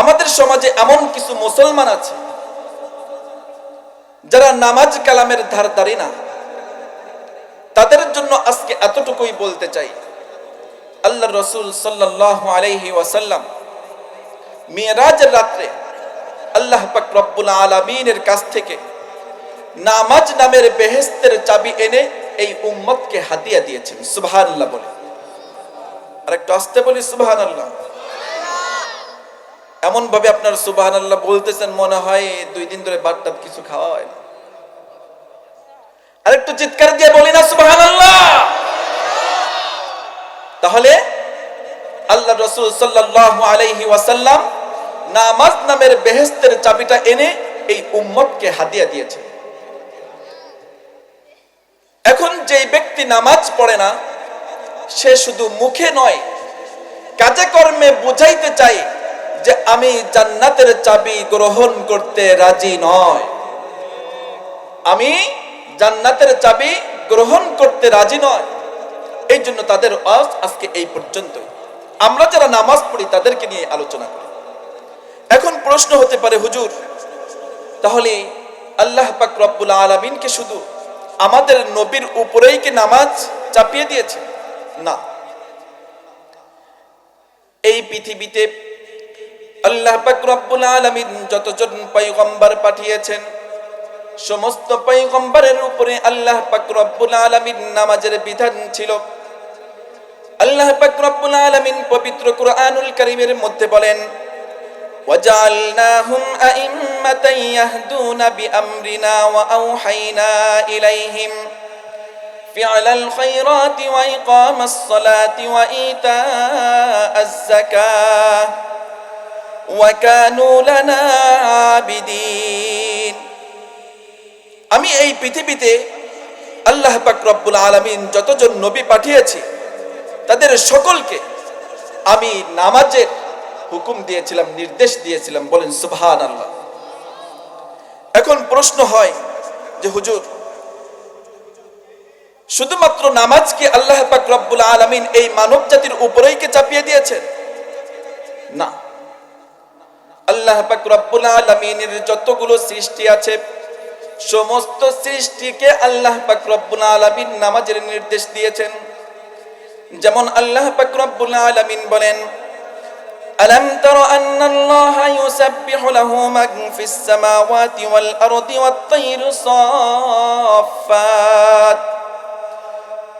আমাদের সমাজে এমন কিছু মুসলমান আছে, যারা নামাজ কালামের ধার ধারি না। তাদের জন্য আজকে এতটুকুই বলতে চাই আল্লাহ রসুল সাল্লাহ আলাইহি ওয়াসাল্লাম মিরাজের রাত্রে আল্লাহ পাক রব্বুল আলমিনের কাছ থেকে নামাজ নামের বেহেস্তের চাবি এনে এই উম্মতকে হাতিয়া দিয়েছেন। সুবহান আল্লাহ বলে। আর একটু আসতে বলি সুবহান আল্লাহ এমন ভাবে আপনার সুবহান আল্লাহ বলতেছেন, মনে হয় দুই দিন ধরে বাট্টাত কিছু খাওয়া হয় না। আর একটু চিৎকার দিয়ে বলি না সুবহান আল্লাহ তাহলে আল্লাহ রসুল সাল্লাহ আলাইহি ওয়াসাল্লাম নামাজ নামের বেহেস্তের চাবিটা এনে এই উম্মতকে হাদিয়া দিয়েছে এখন যেই ব্যক্তি নামাজ পড়ে না, সে শুধু মুখে নয়, কাজে কর্মে বুঝাইতে চাই যে আমি জান্নাতের চাবি গ্রহণ করতে রাজি নয়। আমি জান্নাতের চাবি গ্রহণ করতে রাজি নয়। এই জন্য তাদের আজ আজকে এই পর্যন্ত আমরা যারা নামাজ পড়ি, তাদেরকে নিয়ে আলোচনা করি। এখন প্রশ্ন হতে পারে, হুজুর, তাহলে আল্লাহ পাক রব্বুল আলমিনকে শুধু আমাদের নবীর উপরেই কি নামাজ চাপিয়ে দিয়েছে না। এই পৃথিবীতে আল্লাহ পাক রব্বুল আলামিন যতজন পয়গম্বর পাঠিয়েছেন সমস্ত পয়গম্বরের উপরে আল্লাহ পাক রব্বুল আলামিন নামাজের বিধান ছিল আল্লাহ পাক রব্বুল আলামিন পবিত্র কুরআনুল কারীমের মধ্যে বলেন وجعلناهم أئمة يهدون بأمرنا وأوحينا إليهم فعل الخيرات وإقام الصلاة وإيتاء الزكاة ওয়াকানু লানা আবিদিন। আমি এই পৃথিবীতে আল্লাহ পাক রব্বুল আলামিন যতজন নবী পাঠিয়েছি, তাদের সকলকে আমি নামাজের হুকুম দিয়েছিলাম, নির্দেশ দিয়েছিলাম, বলেন সুবহান আল্লাহ এখন প্রশ্ন হয় যে হুজুর, শুধুমাত্র নামাজকে আল্লাহ পাক রব্বুল আলামিন এই মানব জাতির উপরেই কে চাপিয়ে দিয়েছেন? আল্লাহ পাক রব্বুল আলামিনের যতগুলো সৃষ্টি আছে সমস্ত সৃষ্টিকে আল্লাহ পাক রব্বুল আলামিন নামাজের নির্দেশ দিয়েছেন যেমন আল্লাহ পাক রব্বুল আলামিন বলেন ألم تر أن الله يسبح له من في السماوات والأرض والطير صافات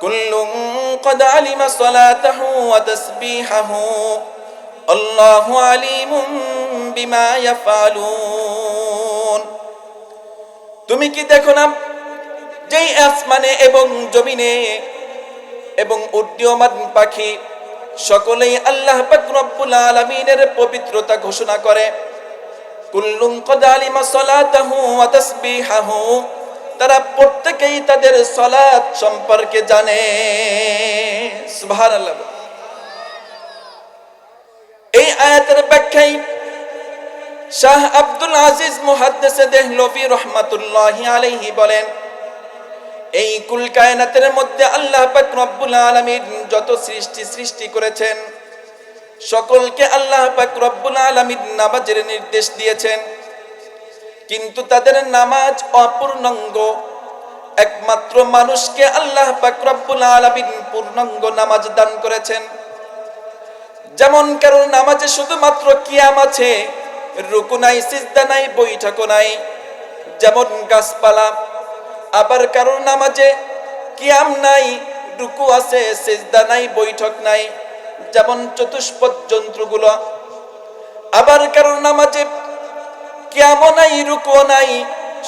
كل قد علم صلاته وتسبيحه আল্লাহ আলিমুম বিমা ইয়াফালুন তুমি কি দেখো না, যেই আসমানে এবং জমিনে এবং উদ্যমান পাখি, সকলেই আল্লাহ পাক রব্বুল আলামিনের পবিত্রতা ঘোষণা করে। কুল্লুম কদ আলিমা সলাতাহু ওয়া তাসবিহাহু, তারা প্রত্যেকেই তাদের সলাৎ সম্পর্কে জানে। সুবহানাল্লাহ আয়াতের ব্যাখ্যায় শাহ আব্দুল আজিজ মুহাদ্দিস দেহলভি রহমাতুল্লাহি আলাইহি বলেন, এই কুল কায়নাতের মধ্যে আল্লাহ পাক রব্বুল আলামিন যত সৃষ্টি সৃষ্টি করেছেন, সকলকে আল্লাহ পাক রব্বুল আলামিন নামাজের নির্দেশ দিয়েছেন। কিন্তু তাদের নামাজ অপূর্ণাঙ্গ, একমাত্র মানুষকে আল্লাহ পাক রব্বুল আলামিন পূর্ণাঙ্গ নামাজ দান করেছেন। যেমন কারণ নামাজে শুধুমাত্র কিয়াম আছে, রুকু নাই, সিজদা নাই, বৈঠকও নাই, যেমন গাছপালা। আবার কারোর নামাজে কিয়াম নাই, রুকু আছে, সেজদা নাই, বৈঠক নাই, যেমন চতুষ্পদ যন্ত্রগুলো। আবার কারোর নামাজে কিয়ামও নাই, রুকুও নাই,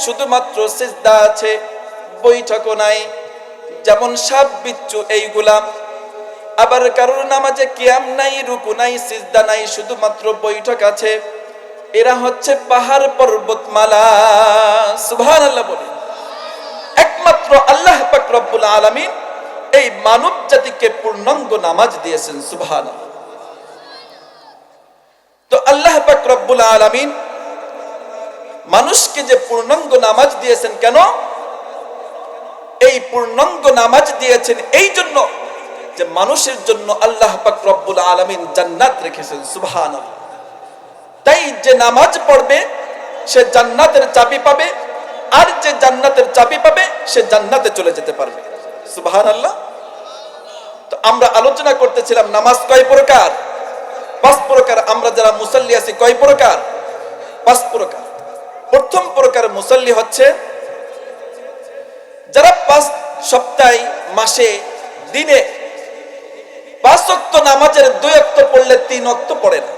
শুধুমাত্র সেজদা আছে, বৈঠকও নাই, যেমন সাপ বিচ্ছু এইগুলা। আবার কারোর নামাজে কিয়াম নাই, রুকু নাই, সিজদা নাই, শুধুমাত্র বৈঠক আছে। এরা হচ্ছে পাহাড় পর্বতমালা। সুবহানাল্লাহ বলে। একমাত্র আল্লাহ পাক রব্বুল আলামিন এই মানব জাতিকে পূর্ণাঙ্গ নামাজ দিয়েছেন সুবহান তো আল্লাহ পাক রব্বুল আলামিন মানুষকে যে পূর্ণাঙ্গ নামাজ দিয়েছেন কেন? এই পূর্ণাঙ্গ নামাজ দিয়েছেন এই জন্য যে মানুষের জন্য আল্লাহ পাক রব্বুল আলামিন জান্নাত রেখেছেন, সুবহানাল্লাহ। তাই যে নামাজ পড়বে, সে জান্নাতের চাবি পাবে, আর যে জান্নাতের চাবি পাবে, সে জান্নাতে চলে যেতে পারবে। সুবাহান আল্লাহ তো আমরা আলোচনা করতেছিলাম নামাজ কয় প্রকার? পাঁচ প্রকার। আমরা যারা মুসল্লি আছি, কয় প্রকার? পাঁচ প্রকার। প্রথম প্রকার মুসল্লি হচ্ছে, যারা পাঁচ সপ্তাহে, মাসে, দিনে পাঁচ অক্ত নামাজের দুই অক্ত পড়লে তিন অক্ত পড়ে না।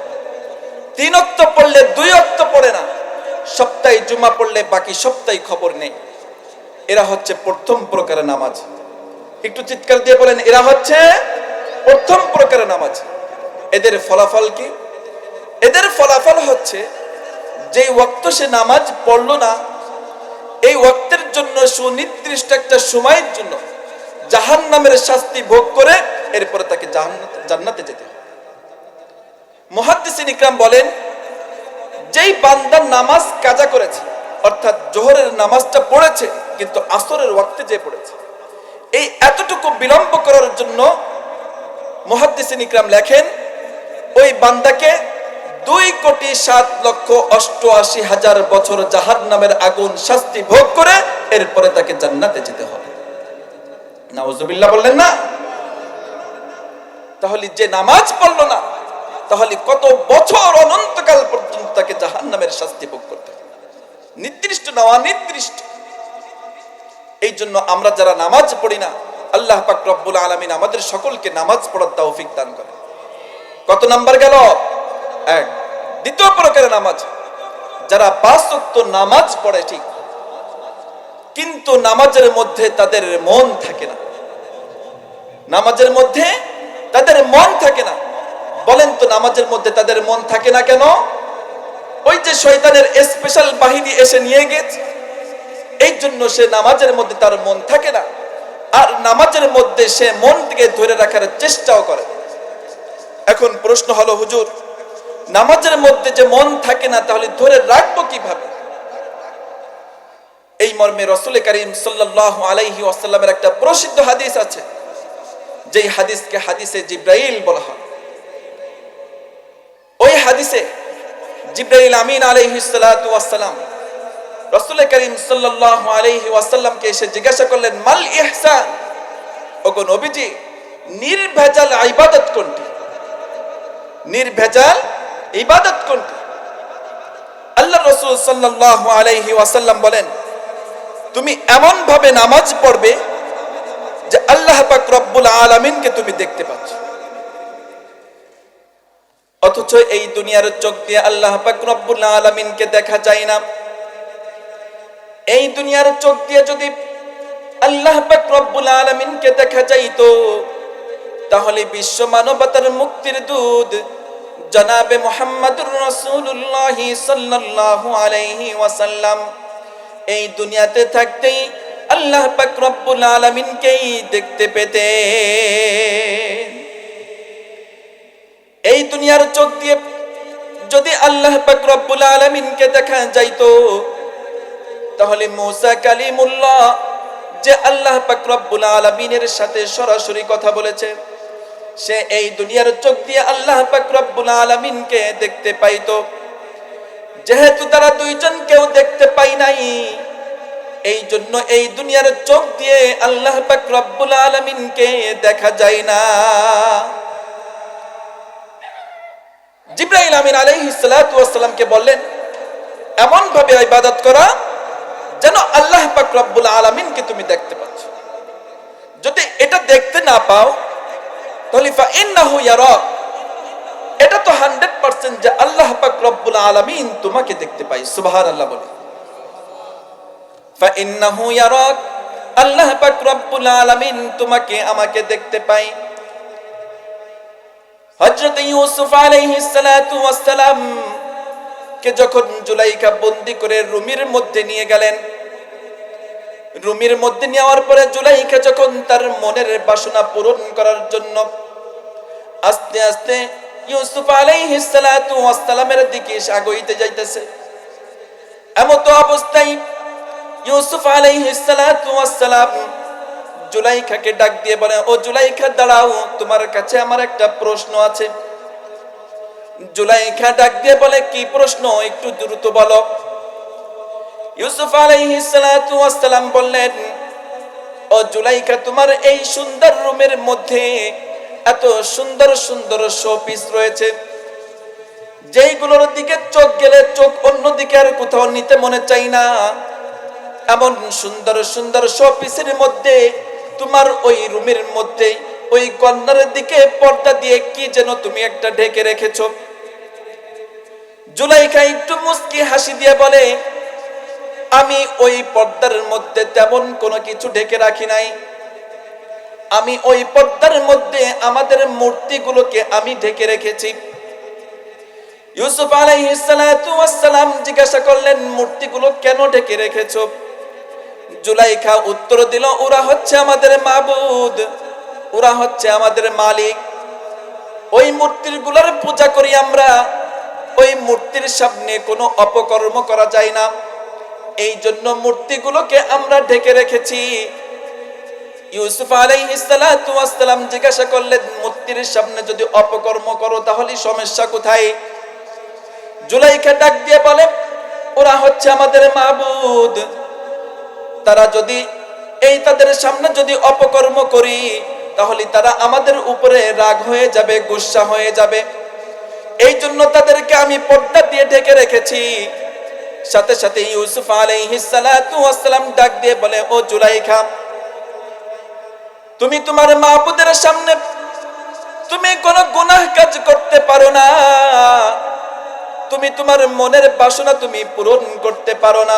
তিন অক্ত পড়লে দুই অক্ত পড়ে না। সপ্তাহে জুমা পড়লে বাকি সপ্তাহে খবর নেই। এরা হচ্ছে প্রথম প্রকারের নামাজ। একটু চিৎকার দিয়ে বলেন, এরা হচ্ছে প্রথম প্রকারের নামাজ। এদের ফলাফল কি? এদের ফলাফল হচ্ছে যেই ওয়াক্ত সে নামাজ পড়ল না, এই ওয়াক্তের জন্য সুনির্দিষ্ট একটা সময়ের জন্য জাহান নামের শাস্তি ভোগ করে এরপরে তাকে জান্নাতে যেতে হবে। মহাদ্দিসিন ইকরাম বলেন, যেই বান্দার নামাজ কাজা করেছে, অর্থাৎ জোহরের নামাজটা পড়েছে, কিন্তু আসরের ওয়াক্তে যে পড়েছে, এই এতটুকু বিলম্ব করার জন্য মহাদ্দিসিন ইকরাম লেখেন, ওই বান্দাকে দুই কোটি সাত লক্ষ অষ্টআশি হাজার বছর জাহার নামের আগুন শাস্তি ভোগ করে, এরপরে তাকে জান্নাতে যেতে হবে। নাউজুবিল্লাহ বললেন না তাহলে যে নামাজ পড়ল না, তাহলে কত বছর অনন্তকাল পর্যন্ত তাকে জাহান নামের শাস্তি ভোগ করতে নির্দিষ্ট না, অনির্দিষ্ট। এই জন্য আমরা যারা নামাজ পড়ি না, আল্লাহ পাক রব্বুল আলমিন আমাদের সকলকে নামাজ পড়ার তৌফিক দান করে কত নাম্বার গেল? এক। দ্বিতীয় প্রকারের নামাজ। যারা ওয়াক্ত নামাজ পড়ে ঠিক, কিন্তু নামাজের মধ্যে তাদের মন থাকে না। নামাজের মধ্যে তাদের মন থাকে না। বলেন তো নামাজের মধ্যে তাদের মন থাকে না কেন? ওই যে শয়তানের স্পেশাল বাহিনী এসে নিয়ে গেছে। এই জন্য সে নামাজের মধ্যে তার মন থাকে না। আর নামাজের মধ্যে সে মন থেকে ধরে রাখার চেষ্টাও করে। এখন প্রশ্ন হলো, হুজুর, নামাজের মধ্যে যে মন থাকে না, তাহলে ধরে রাখব কীভাবে? এই মর্মে রসুল করিম সাল্লাহ আলাইহি ওয়াসাল্লামের একটা প্রসিদ্ধ হাদিস আছে। যেই হাদিসকে হাদিসে জিব্রাইল বলা হয়। ওই হাদিসে জিব্রাইল আমিন আলাইহি ওয়াসসালাম রসুল করিম সাল্লাল্লাহু আলাইহি ওয়াসাল্লামকে এসে জিজ্ঞাসা করলেন, মাল ইহসান? ওগো নবীজি, নির্ভেজাল ইবাদত কোনটি? নির্ভেজাল ইবাদত কোনটি? আল্লাহ রসুল সাল্লাল্লাহু আলাইহি ওয়াসাল্লাম বলেন, তুমি এমন ভাবে নামাজ পড়বে যে আল্লাহ পাক রব্বুল আলামিনকে তুমি দেখতে পাচ্ছ। অথচ এই দুনিয়ার চোখ দিয়ে আল্লাহ পাক রব্বুল আলামিনকে দেখা যায় না। এই দুনিয়ার চোখ দিয়ে যদি আল্লাহ পাক রব্বুল আলামিনকে দেখা যাইতো, তাহলে বিশ্ব মানবতার মুক্তির দুধ জনাবে মোহাম্মদুর রাসূলুল্লাহ সাল্লাল্লাহু আলাইহি ওয়াসাল্লাম। এই দুনিয়াতে থাকতেই আল্লাহ পাক রব্বুল আলামিনকেই দেখতে পেতে এই দুনিয়ার চোখ দিয়ে যদি আল্লাহ পাক রব্বুল আলামিনকে দেখা যাইতো, তাহলে মুসা কালিমুল্লাহ যে আল্লাহ পাক রব্বুল আলামিনের সাথে সরাসরি কথা বলেছে, সে এই দুনিয়ার চোখ দিয়ে আল্লাহ পাক রব্বুল আলামিনকে দেখতে পাইতো। যেহেতু তারা দুইজন কেউ দেখতে পাই নাই এই জন্য এই দুনিয়ার চোখ দিয়ে আল্লাহ পাক রব্বুল আলামিনকে দেখা যায় না। জিব্রাইল আমিন আলাইহিস সালাতু ওয়াসসালামকে বললেন, এমন ভাবে ইবাদত করা যেন আল্লাহ পাক রব্বুল আলামিনকে তুমি দেখতে পাচ্ছ। যদি এটা দেখতে না পাও, তাহলে এটা তো হান্ড্রেড পার্সেন্ট যে আল্লাহ পাক রব্বুল আলামিন তোমাকে দেখতে পাই সুবাহান আল্লাহ বলে। ফাইন্নাহু ইয়ারাক, আল্লাহ পাক রব্বুল আলামিন তোমাকে আমাকে দেখতে পাই হযরত ইউসুফ আলাইহিস সালাতু ওয়াস সালাম কে যখন জুলাইখা বন্দি করে রুমির মধ্যে নিয়ে গেলেন, রুমির মধ্যে নেওয়ার পরে জুলাইখা যখন তার মনের বাসনা পূরণ করার জন্য আস্তে আস্তে ইউসুফ আলাইহিস সালাতু ওয়াস সালামের দিকে আগইতে যাইতেছে। এমত অবস্থায় ইউসুফ আলাইহিস সালাতু জুলাইখাকে ডাক দিয়ে বলে, ও জুলাইখা, দাঁড়াও, তোমার কাছে আমার একটা প্রশ্ন আছে। জুলাইখা ডাক দিয়ে বলে, কি প্রশ্ন? একটু দ্রুত বলো। ইউসুফ আলাইহিস সালাতু ওয়াসসালাম বললেন, ও জুলাইখা, তোমার এই সুন্দর রুমের মধ্যে এত সুন্দর সুন্দর শোপিস রয়েছে। যেইগুলোর দিকে চোখ গেলে চোখ, অন্যদিকে আর কোথাও নিতে মনে চাই না। এমন সুন্দর সুন্দর শোপিসের মধ্যে, তোমার ওই রুমের মধ্যে, ওই কর্নারের দিকে পর্দা দিয়ে কি যেন তুমি একটা ঢেকে রেখেছো। জুলাইখা একটু মুস্কি হাসি দিয়ে বলে, আমি ওই পর্দার মধ্যে তেমন কোনো কিছু ঢেকে রাখি নাই। আমি ওই পর্দার মধ্যে আমাদের মূর্তিগুলোকে আমি ঢেকে রেখেছি। ইউসুফ আলাইহিসসালাম জিজ্ঞাসা করলেন, মূর্তিগুলো কেন ঢেকে রেখেছ? জুলাইখা উত্তর দিল, ওরা হচ্ছে আমাদের মাবুদ, ওরা হচ্ছে আমাদের মালিক। ওই মূর্তিরগুলার পূজা করি আমরা। ওই মূর্তির সামনে কোনো অপকর্ম করা যায় না। এই জন্য মূর্তিগুলোকে আমরা ঢেকে রেখেছি। ইউসুফ আলাইহিসসালাম জিজ্ঞাসা করলেন, মূর্তির সামনে যদি অপকর্ম করো তাহলে সমস্যা কোথায়? জুলাইখা ডাক দিয়ে বলে, ওরা হচ্ছে আমাদের মাবুদ তারা যদি এই তাদের সামনে যদি অপকর্ম করি, তাহলে তারা আমাদের উপরে রাগ হয়ে যাবে, গুসা হয়ে যাবে। এই জন্য তাদেরকে আমি পর্দা দিয়ে ঢেকে রেখেছি। সাথে সাথে ইউসুফ আলাইহিসসালাম ডাক দিয়ে বলে, ও জুলাইখা, তুমি তোমার মাহবুদের সামনে, তুমি কোন গুনাহ কাজ করতে পারো না। তুমি তোমার মনের বাসনা তুমি পূরণ করতে পারো না।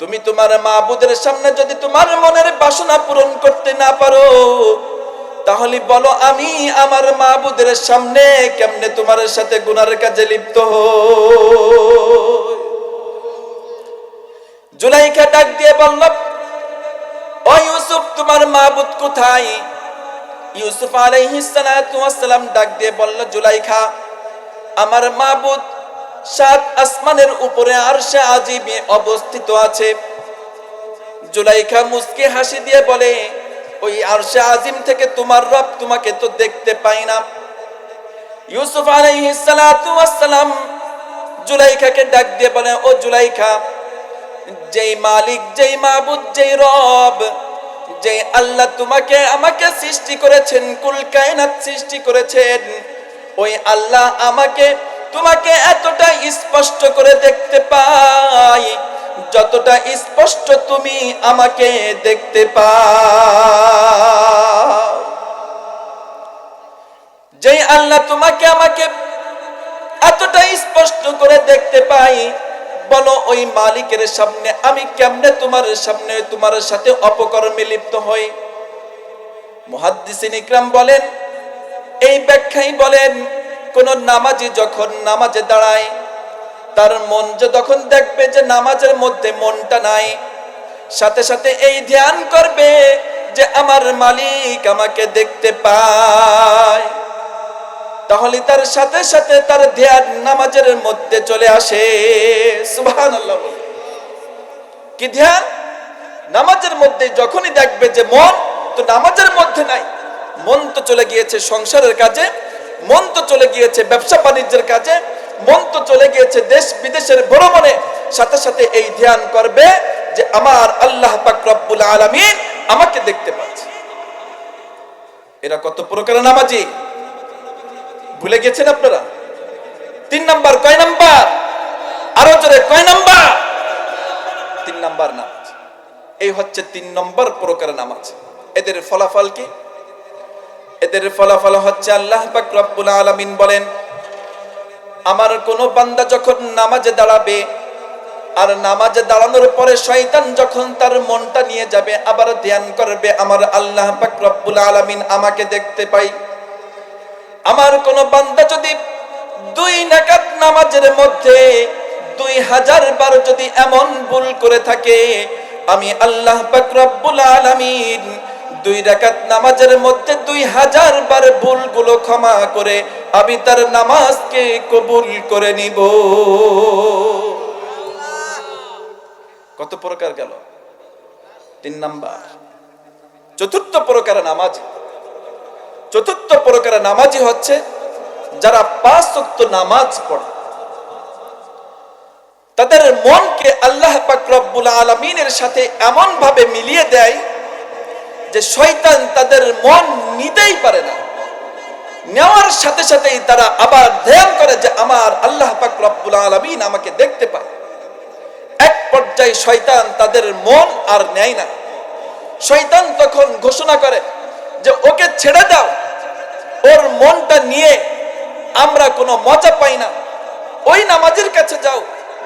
তুমি তোমার মাহবুদের সামনে যদি তোমার মনের বাসনা পূরণ করতে না পারো, তাহলে বলো আমি আমার মাহবুদের সামনে কেমনে তোমার সাথে গুনার কাজে লিপ্ত জুলাইখা ডাক দিয়ে বলল, ও ইউসুফ, তোমার মাহবুদ কোথায়? ইউসুফ আলাইহিস ওয়াসসালাম ডাক দিয়ে বলল, জুলাইখা, আমার মাহবুদ সাত আসমানের উপরে আরশে আজিমে অবস্থিত আছে। জুলাইখা মুস্কি হাসি দিয়ে বলে, ওই আরশে আজিম থেকে তোমার রব তোমাকে তো দেখতে পাই না। ইউসুফ আলাইহিস সালাতু ওয়াসসালাম জুলাইখাকে ডাক দিয়ে বলে, ও জুলাইখা, যেই মালিক, যেই মাবুদ, যেই রব যে আল্লাহ তোমাকে আমাকে সৃষ্টি করেছেন, কুল কায়নাত সৃষ্টি করেছেন, ওই আল্লাহ আমাকে তোমাকে এতটা স্পষ্ট করে দেখতে পাই, যতটা স্পষ্ট তুমি আমাকে দেখতে পাও। যেই আল্লাহ তোমাকে আমাকে এতটা স্পষ্ট করে দেখতে পাই, বলো ওই মালিকের সামনে, আমি কেমনে তোমার সামনে, তোমার সাথে অপকর্মে লিপ্ত হই? ইকরাম বলেন, এই ব্যাখ্যাই বলেন কোন নামাজি যখন নামাজে দাঁড়ায়, তার মন যে তখন দেখবে যে নামাজের মধ্যে মনটা নাই। সাথে সাথে এই ধ্যান করবে যে আমার মালিক আমাকে দেখতে পায়। তাহলে তার সাথে সাথে তার ধ্যান নামাজের মধ্যে চলে আসে। কি ধ্যান? নামাজের মধ্যে যখনই দেখবে যে মন, তো নামাজের মধ্যে নাই। মন তো চলে গিয়েছে সংসারের কাজে। মন তো চলে গিয়েছে ব্যবসা বাণিজ্যের কাজে, মন তো চলে গিয়েছে দেশ বিদেশের ভ্রমণে। সাথে সাথে এই ধ্যান করবে যে আমার আল্লাহ পাক রব্বুল আলামিন আমাকে দেখতে পাচ্ছে। এরা কত প্রকার নামাজি? ভুলে গেছেন আপনারা? তিন নাম্বার কয় নাম্বার? আরও জোরে কয় নাম্বার? তিন নাম্বার নামাজ। এই হচ্ছে তিন নম্বর প্রকার নামাজ। এদের ফলাফল কি? এদের ফলাফল হচ্ছে আল্লাহ পাক রব্বুল আলামিন বলেন, আমার কোন বান্দা যখন নামাজে দাঁড়াবে আর নামাজে দাঁড়ানোর পরে শয়তান যখন তার মনটা নিয়ে যাবে, আবার ধ্যান করবে, আমার আল্লাহ পাক রব্বুল আলামিন আমাকে দেখতে পাই আমার কোন বান্দা যদি দুই নাকাত নামাজের মধ্যে দুই হাজার বার যদি এমন ভুল করে থাকে, আমি আল্লাহ পাক রব্বুল আলামিন দুই রাকাত নামাজের মধ্যে দুই হাজার বার ভুলগুলো ক্ষমা করে আমি তার নামাজকে কবুল করে নিব। কত প্রকার গেল? তিন নাম্বার। চতুর্থ প্রকার নামাজ। চতুর্থ প্রকার নামাজি হচ্ছে যারা পাঁচ ওয়াক্ত নামাজ পড়ে। তাদের মনকে আল্লাহ পাক রব্বুল আলমিনের সাথে এমন ভাবে মিলিয়ে দেয় যে শয়তান তাদের মন নিতেই পারে না। নেওয়ার সাথে সাথেই তারা আবার ধ্যান করে যে আমার আল্লাহ পাক রব্বুল আলমিন আমাকে দেখতে পায়। এক পর্যায়ে শয়তান তাদের মন আর নেয় না। শয়তান তখন ঘোষণা করে যে ওকে ছেড়ে দাও। ওর মনটা নিয়ে আমরা কোনো মজা পাই না। ওই নামাজের কাছে যাও,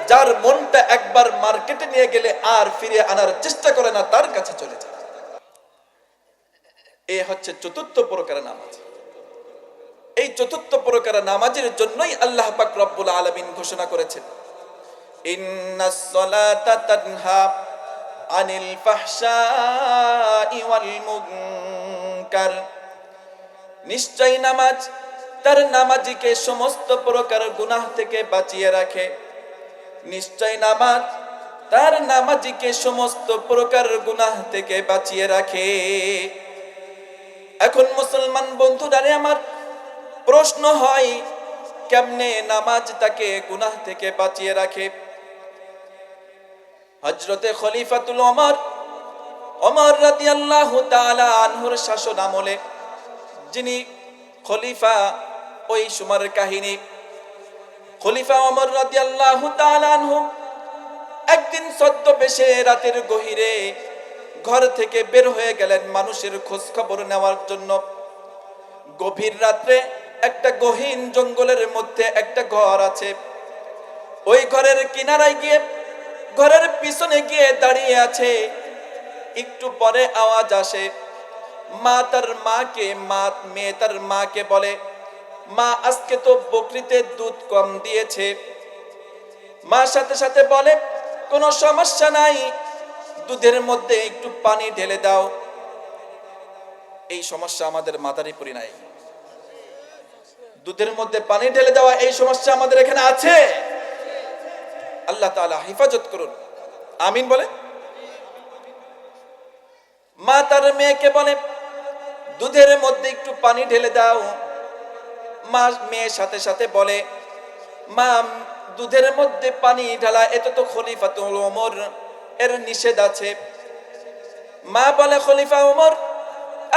যার মনটা একবার মার্কেটে নিয়ে গেলে আর ফিরে আনার চেষ্টা করে না, তার কাছে চলে যায় এ হচ্ছে চতুর্থ প্রকারের নামাজ। এই চতুর্থ প্রকারের নামাজের জন্যই আল্লাহ পাক রব্বুল আলামিন ঘোষণা করেছেন। আনিল মুনকার। নিশ্চয় নামাজ তার নামাজিকে সমস্ত প্রকার গুনাহ থেকে বাঁচিয়ে রাখে। নিশ্চয় নামাজ তার নামাজিকে সমস্ত প্রকার গুনাহ থেকে বাঁচিয়ে রাখে। এখন মুসলমান বন্ধুরারে আমার প্রশ্ন হয়, কেমনে নামাজ তাকে গুনাহ থেকে বাঁচিয়ে রাখে? হজরতে খলিফাতুল ওমর ওমর রাদিয়াল্লাহু তাআলা আনহুর শাসন আমলে যিনি খলিফা ওই সময়ের কাহিনী, খলিফা ওমর রাদিয়াল্লাহু তাআলা আনহু একদিন সদ্য বেশে রাতের গহিরে ঘর থেকে বের হয়ে গেলেন মানুষের খোঁজ খবর নেওয়ার জন্য। গভীর রাত্রে একটা গহীন জঙ্গলের মধ্যে একটা ঘর আছে। ওই ঘরের কিনারায় গিয়ে, ঘরের পিছনে গিয়ে দাঁড়িয়ে আছে। একটু পরে আওয়াজ আসে। মা তার মাকে, মা, মেয়ে তার মাকে বলে, মা, আজকে তো বকরিতে দুধ কম দিয়েছে। মা সাথে সাথে বলে, কোনো সমস্যা নাই দুধের মধ্যে একটু পানি ঢেলে দাও। এই সমস্যা আমাদের মাদারীপুরি নাই। দুধের মধ্যে পানি ঢেলে দেওয়া এই সমস্যা আমাদের এখানে আছে। আল্লাহ তাআলা হেফাজত করুন। আমিন বলে। মা তার মেয়েকে বলে, দুধের মধ্যে একটু পানি ঢেলে দাও। মা মেয়ের সাথে সাথে বলে, মা, দুধের মধ্যে পানি ঢালা এত তো খলিফাতুল ওমর এর নিষেধ আছে। মা বলে, খলিফা ওমর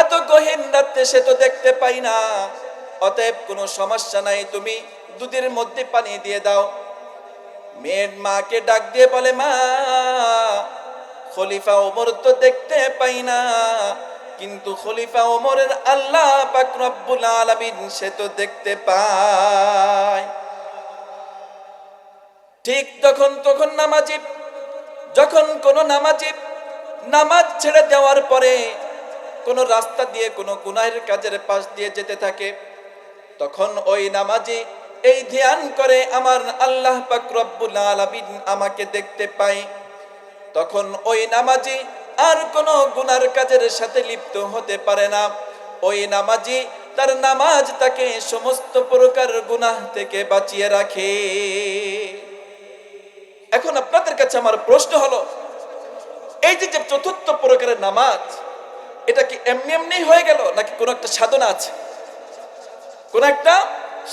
এত গহীন রাত্রে সে তো দেখতে পাই না। অতএব কোনো সমস্যা নাই, তুমি দুধের মধ্যে পানি দিয়ে দাও। মেয়ের মাকে ডাক দিয়ে বলে, মা, খলিফা ওমর তো দেখতে পাই না। কিন্তু খলিফা ওমরের আল্লাহ পাক রব্বুল আলামিন সে তো দেখতে পায়। ঠিক তখন তখন নামাজি যখন কোন নামাজি নামাজ ছেড়ে দেওয়ার পরে কোন রাস্তা দিয়ে কোনো গুনাহের কাজের পাশ দিয়ে যেতে থাকে, তখন ওই নামাজি এই ধ্যান করে, আমার আল্লাহ পাক রব্বুল আলামিন আমাকে দেখতে পাই তখন ওই নামাজি আর কোনো গুনার কাজের সাথে লিপ্ত হতে পারে না। ওই নামাজি তার নামাজ তাকে সমস্ত প্রকার গুনাহ থেকে বাঁচিয়ে রাখে। এখন আপনাদের কাছে আমার প্রশ্ন হলো, এই যে যে চতুর্থ প্রকারের নামাজ, এটা কি এমনি এমনি হয়ে গেল, নাকি কোনো একটা সাধনা আছে? কোন একটা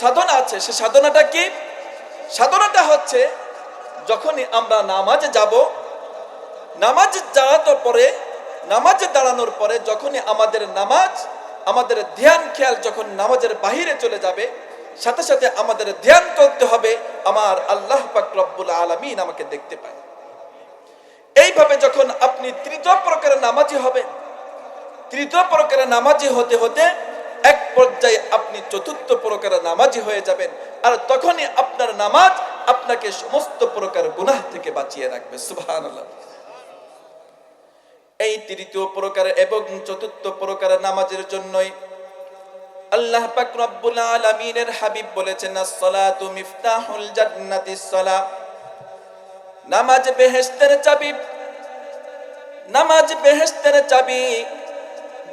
সাধনা আছে, সে সাধনাটা কি? সাধনাটা হচ্ছে, যখনই আমরা নামাজে যাব, নামাজ যাওয়ার পরে, নামাজে দাঁড়ানোর পরে যখনই আমাদের নামাজ, আমাদের ধ্যান খেয়াল যখন নামাজের বাহিরে চলে যাবে, সাথে সাথে আমাদের ধ্যান করতে হবে আমার আল্লাহ পাক রব্বুল আলামিন আমাকে দেখতে পায়। এইভাবে যখন আপনি তৃতীয় প্রকারের নামাজি হবেন, তৃতীয় প্রকারের নামাজি হতে হতে এক পর্যায়ে আপনি চতুর্থ প্রকারের নামাজি হয়ে যাবেন আর তখনই আপনার নামাজ আপনাকে সমস্ত প্রকার গুনাহ থেকে বাঁচিয়ে রাখবে। সুবহানাল্লাহ। এই তৃতীয় প্রকার এবং চতুর্থ প্রকারের নামাজের জন্যই আল্লাহ পাক রব্বুল আলামিনের হাবিব বলেছেন as-সালাতু মিফতাহুল জান্নাতিস সালাহ নামাজ বেহেশতের চাবি, নামাজ বেহেশতের চাবি,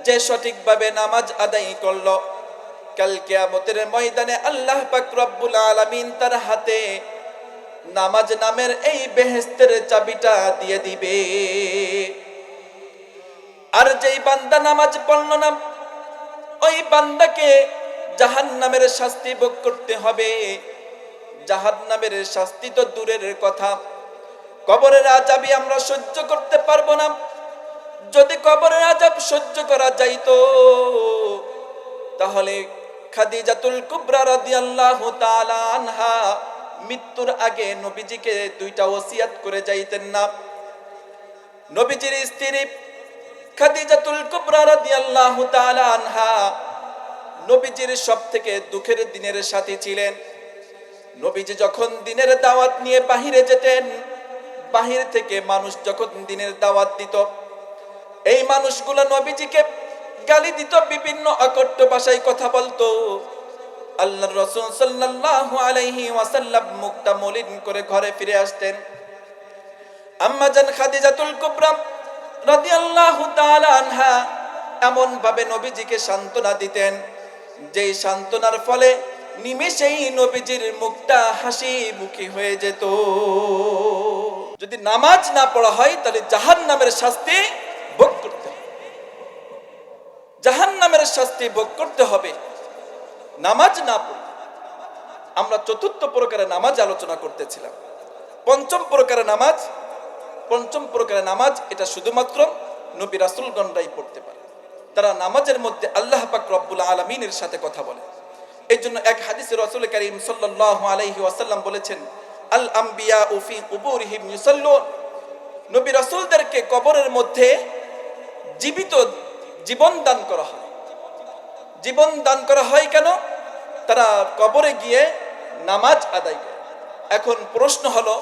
যে সঠিকভাবে নামাজ আদায় করল, কাল কিয়ামতের ময়দানে আল্লাহ পাক রব্বুল আলামিন তার হাতে নামাজ নামের এই বেহেশতের চাবিটা দিয়ে দিবে। আর যেই বান্দা নামাজ পড়ল না ওই বান্দাকে জাহান নামের শাস্তি ভোগ করতে হবে। জাহান নামের শাস্তি তো দূরের কথা। কবরের আজাবি আমরা সহ্য করতে পারব না। যদি কবরের আজাব সহ্য করা যাইতো, তাহলে খাদিজাতুল কুবরা রাদিয়াল্লাহু তাআলা আনহা মৃত্যুর আগে নবীজিকে দুইটা ওসিয়াত করে যাইতেন না। নবীজির স্ত্রী খাদিজাতুল কুবরা রাদিয়াল্লাহু তাআলা আনহা নবীজির সব থেকে দুঃখের দিনের সাথী ছিলেন। নবীজি যখন দিনের দাওয়াত নিয়ে বাহিরে যেতেন, বাহির থেকে মানুষ যখন দিনের দাওয়াত দিত, এই মানুষগুলো নবীজিকে গালি দিত, বিভিন্ন অকট্য ভাষায় কথা বলতো। আল্লাহ রসুল সাল্লাল্লাহু আলাইহি ওয়াসাল্লাম মুখটা মলিন করে ঘরে ফিরে আসতেন। আম্মা জান খাদিজাতুল কুবরা এমন ভাবে নবীজিকে সান্ত্বনা দিতেন, যেই সান্ত্বনার ফলে নিমেষেই নবীজির মুখটা হাসি মুখী হয়ে যেত। যদি নামাজ না পড়া হয়, তাহলে জাহান নামের শাস্তি ভোগ করতে হবে। জাহান নামের শাস্তি ভোগ করতে হবে। নামাজ না পড়লে আমরা চতুর্থ প্রকারের নামাজ আলোচনা করতেছিলাম। পঞ্চম প্রকারের নামাজ পঞ্চম প্রকারের নামাজ, এটা শুধুমাত্র নবী রাসুলগণরাই পড়তে পারে। তারা নামাজের মধ্যে আল্লাহ পাক রব্বুল আলমিনের সাথে কথা বলে। এই জন্য এক হাদিসে রসুল করিম সাল্লাল্লাহু আলাইহি ওয়াসাল্লাম বলেছেন, আল আম্বিয়া উফি কুবুরহিম ইউসাল্লুন। নবী রাসূলদেরকে কবরের মধ্যে জীবিত জীবন দান করা হয়। জীবন দান করা হয় কেন? তারা কবরে গিয়ে নামাজ আদায় করে। এখন প্রশ্ন হলো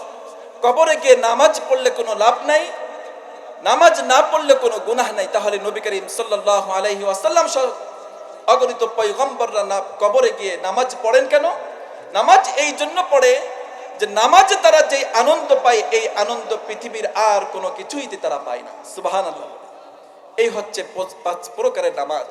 কবরে গিয়ে নামাজ পড়লে কোনো লাভ নাই, নামাজ না পড়লে কোনো গুনাহ নাই। তাহলে নবী করিম সাল্লাল্লাহু আলাইহি ওয়াসাল্লাম সহ অগণিত পয়গম্বররা না কবরে গিয়ে নামাজ পড়েন কেন? নামাজ এই জন্য পড়ে যে নামাজে তারা যে আনন্দ পায়, এই আনন্দ পৃথিবীর আর কোনো কিছুইতে তারা পায় না। সুবহানাল্লাহ। এই হচ্ছে পাঁচ প্রকারের নামাজ।